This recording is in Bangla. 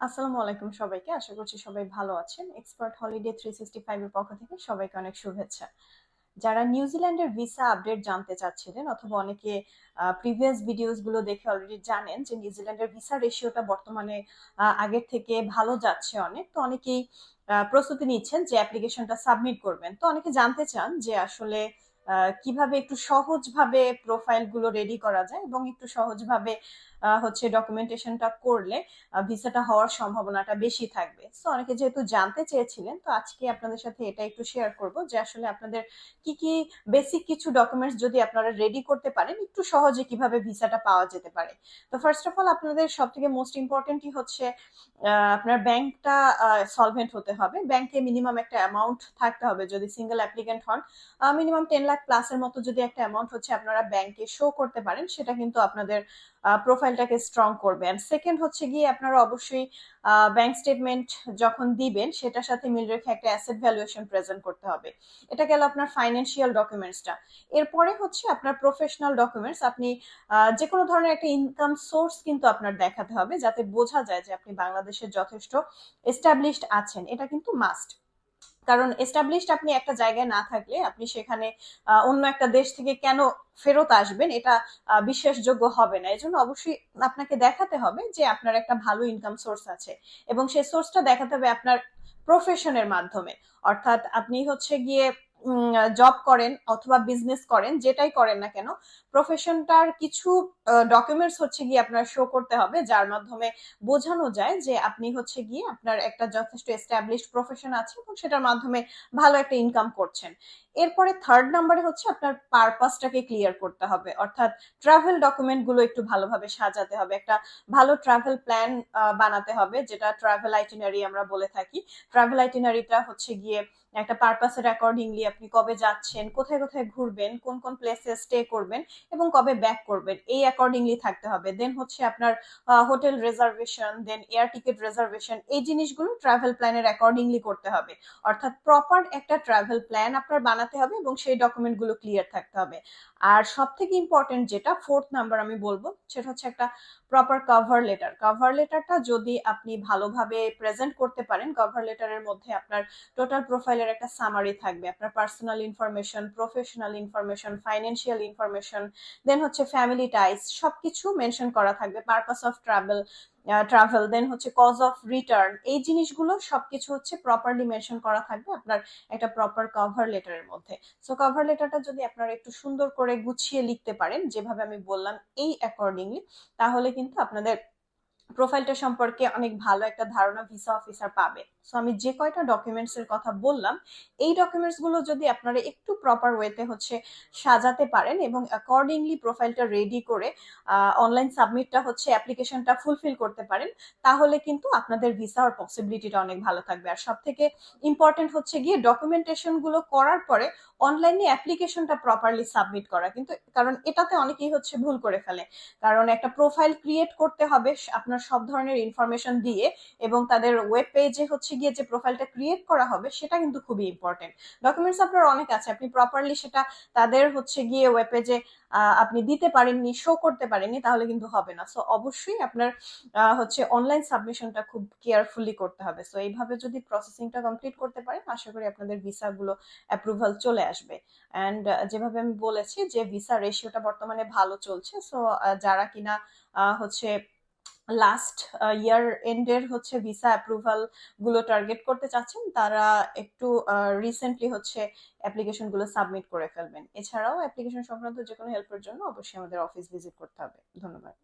আসসালামু আলাইকুম সবাইকে। আশা করছি সবাই ভালো আছেন। এক্সপার্ট হলিডে থ্রি সিক্সটি ফাইভের পক্ষ থেকে সবাইকে অনেক শুভেচ্ছা। যারা নিউজিল্যান্ডের ভিসা আপডেট জানতে চাচ্ছিলেন অথবা অনেকে প্রিভিয়াস ভিডিওসগুলো দেখে অলরেডি জানেন যে নিউজিল্যান্ডের ভিসা রেশিওটা বর্তমানে আগের থেকে ভালো যাচ্ছে অনেক। তো অনেকেই প্রস্তুতি নিচ্ছেন যে অ্যাপ্লিকেশনটা সাবমিট করবেন। তো অনেকে জানতে চান যে আসলে কীভাবে একটু সহজভাবে প্রোফাইলগুলো রেডি করা যায় এবং একটু সহজভাবে হচ্ছে ডকুমেন্টেশনটা করলে ভিসাটা হওয়ার সম্ভাবনাটা বেশি থাকবে। তো অনেকে যেহেতু জানতে চেয়েছিলেন, তো আজকে আপনাদের সাথে এটা একটু শেয়ার করব যে আসলে আপনাদের কি কি বেসিক কিছু ডকুমেন্টস যদি আপনারা রেডি করতে পারেন, একটু সহজে কীভাবে ভিসাটা পাওয়া যেতে পারে। তো ফার্স্ট অফ অল আপনাদের সব থেকে মোস্ট ইম্পর্টেন্টই হচ্ছে আপনার ব্যাংকটা সলভেন্ট হতে হবে। ব্যাংকে মিনিমাম একটা অ্যামাউন্ট থাকতে হবে। যদি সিঙ্গেল অ্যাপ্লিকেন্ট হন মিনিমাম টেন লাখ প্লাসের মতো যদি একটা অ্যামাউন্ট হচ্ছে আপনারা ব্যাংকে শো করতে পারেন, সেটা কিন্তু আপনাদের প্রোফাইলটাকে স্ট্রং করবে। অ্যান্ড সেকেন্ড হচ্ছে গিয়ে আপনারা অবশ্যই ব্যাংক স্টেটমেন্ট যখন দিবেন, সেটার সাথে মিল রেখে একটা অ্যাসেট ভ্যালুয়েশন প্রেজেন্ট করতে হবে। এটা গেল আপনার ফাইন্যান্সিয়াল ডকুমেন্টসটা এরপরে হচ্ছে আপনার প্রফেশনাল ডকুমেন্টস আপনি যে কোনো ধরনের একটা ইনকাম সোর্স কিন্তু আপনার দেখাতে হবে, যাতে বোঝা যায় যে আপনি বাংলাদেশের যথেষ্ট এস্টাবলিশড আছেন। এটা কিন্তু মাস্ট কারণ এস্টাবলিশড আপনি একটা জায়গায় না থাকলে আপনি সেখানে অন্য একটা দেশ থেকে কেন ফেরত আসবেন এটা বিশ্বাসযোগ্য হবে না। এজন্য অবশ্যই আপনাকে দেখাতে হবে যে আপনার একটা ভালো ইনকাম সোর্স আছে এবং সেই সোর্সটা দেখাতে হবে আপনার প্রফেশনের মাধ্যমে। অর্থাৎ আপনি হচ্ছে গিয়ে জব করেন অথবা বিজনেস করেন, যেটাই করেন না কেন প্রফেশনটার কিছু ডকুমেন্টস হচ্ছে গিয়ে আপনার শো করতে হবে, যার মাধ্যমে বোঝানো যায় যে আপনি হচ্ছে গিয়ে আপনার একটা যথেষ্ট এস্টাবলিশড প্রফেশন আছে এবং সেটার মাধ্যমে ভালো একটা ইনকাম করছেন। এরপরে থার্ড নাম্বারে হচ্ছে আপনার পারপাসটাকে ক্লিয়ার করতে হবে, অর্থাৎ ট্রাভেল ডকুমেন্টগুলো একটু ভালোভাবে সাজাতে হবে, একটা ভালো ট্রাভেল প্ল্যান বানাতে হবে, যেটা ট্রাভেল আইটিনারি আমরা বলে থাকি। ট্রাভেল আইটিনারিটা হচ্ছে গিয়ে একটা পারপাসের অ্যাকর্ডিংলি আপনি কবে যাচ্ছেন, কোথায় কোথায় ঘুরবেন, কোন কোন প্লেসে স্টে করবেন এবং কবে ব্যাক করবেন, এই অ্যাকর্ডিংলি থাকতে হবে। দেন হচ্ছে আপনার hotel reservation then air ticket reservation এই জিনিসগুলো ট্রাভেল প্ল্যানের অ্যাকর্ডিংলি করতে হবে। অর্থাৎ প্রপার একটা ট্রাভেল প্ল্যান আপনার বানাতে হবে এবং সেই ডকুমেন্টগুলো ক্লিয়ার থাকতে হবে। আর সব থেকে ইম্পর্টেন্ট যেটা ফোর্থ নাম্বার আমি বলব, সেটা হচ্ছে একটা প্রপার কভার লেটার কভার লেটারটা যদি আপনি ভালোভাবে প্রেজেন্ট করতে পারেন কভার লেটারের মধ্যে আপনার টোটাল প্রোফাইলের একটা সামারি থাকবে। আপনার personal information professional information financial information then হচ্ছে ফ্যামিলি টাইস সবকিছু মেনশন করা থাকবে। Purpose of travel travel then হচ্ছে কজ অফ রিটার্ন এই জিনিসগুলো সবকিছু হচ্ছে প্রপারলি মেনশন করা থাকবে আপনার একটা প্রপার কভার লেটারের মধ্যে। সো কভার লেটারটা যদি আপনারা একটু সুন্দর করে গুছিয়ে লিখতে পারেন, যেভাবে আমি বললাম এই অ্যাকর্ডিংলি তাহলে কিন্তু আপনাদের প্রোফাইলটা সম্পর্কে অনেক ভালো একটা ধারণা ভিসা অফিসার পাবে। সো আমি যে কয়টা ডকুমেন্টস এর কথা বললাম, এই ডকুমেন্টসগুলো যদি আপনারা একটু প্রপার ওয়েতে হচ্ছে সাজাতে পারেন এবং অ্যাকর্ডিংলি প্রোফাইলটা রেডি করে অনলাইন সাবমিটটা হচ্ছে অ্যাপ্লিকেশনটা ফুলফিল করতে পারেন, তাহলে কিন্তু আপনাদের ভিসা আর পসিবিলিটিটা অনেক ভালো থাকবে। আর সব থেকে ইম্পর্টেন্ট হচ্ছে গিয়ে ডকুমেন্টেশনগুলো করার পরে অনলাইনে অ্যাপ্লিকেশনটা প্রপারলি সাবমিট করা। কিন্তু কারণ এটাতে অনেকেই হচ্ছে ভুল করে ফেলে। কারণ একটা প্রোফাইল ক্রিয়েট করতে হবে, আপনার সব ধরনের ইনফরমেশন দিয়ে এবং তাদের ওয়েব পেজে হচ্ছে গিয়ে যে প্রোফাইলটা ক্রিয়েট করা হবে, সেটা কিন্তু খুবই ইম্পর্টেন্ট ডকুমেন্টস আপনার অনেক আছে, আপনি প্রপারলি সেটা তাদের হচ্ছে গিয়ে ওয়েব পেজে আপনি দিতে পারেননি শো করতে পারেননি, তাহলে কিন্তু হবে না। সো অবশ্যই আপনার হচ্ছে অনলাইন সাবমিশনটা খুব কেয়ারফুলি করতে হবে। সো এইভাবে যদি প্রসেসিংটা কমপ্লিট করতে পারেন, আশা করি আপনাদের ভিসাগুলো অ্যাপ্রুভাল চলে আসবে। অ্যান্ড যেভাবে আমি বলেছি যে ভিসা রেশিওটা বর্তমানে ভালো চলছে। সো যারা কিনা হচ্ছে লাস্ট ইয়ার এন্ডের হচ্ছে ভিসা অ্যাপ্রুভালগুলো টার্গেট করতে চাচ্ছেন, তারা একটু রিসেন্টলি হচ্ছে অ্যাপ্লিকেশনগুলো সাবমিট করে ফেলবেন। এছাড়াও অ্যাপ্লিকেশন সংক্রান্ত যে কোনো হেল্পের জন্য অবশ্যই আমাদের অফিস ভিজিট করতে হবে। ধন্যবাদ।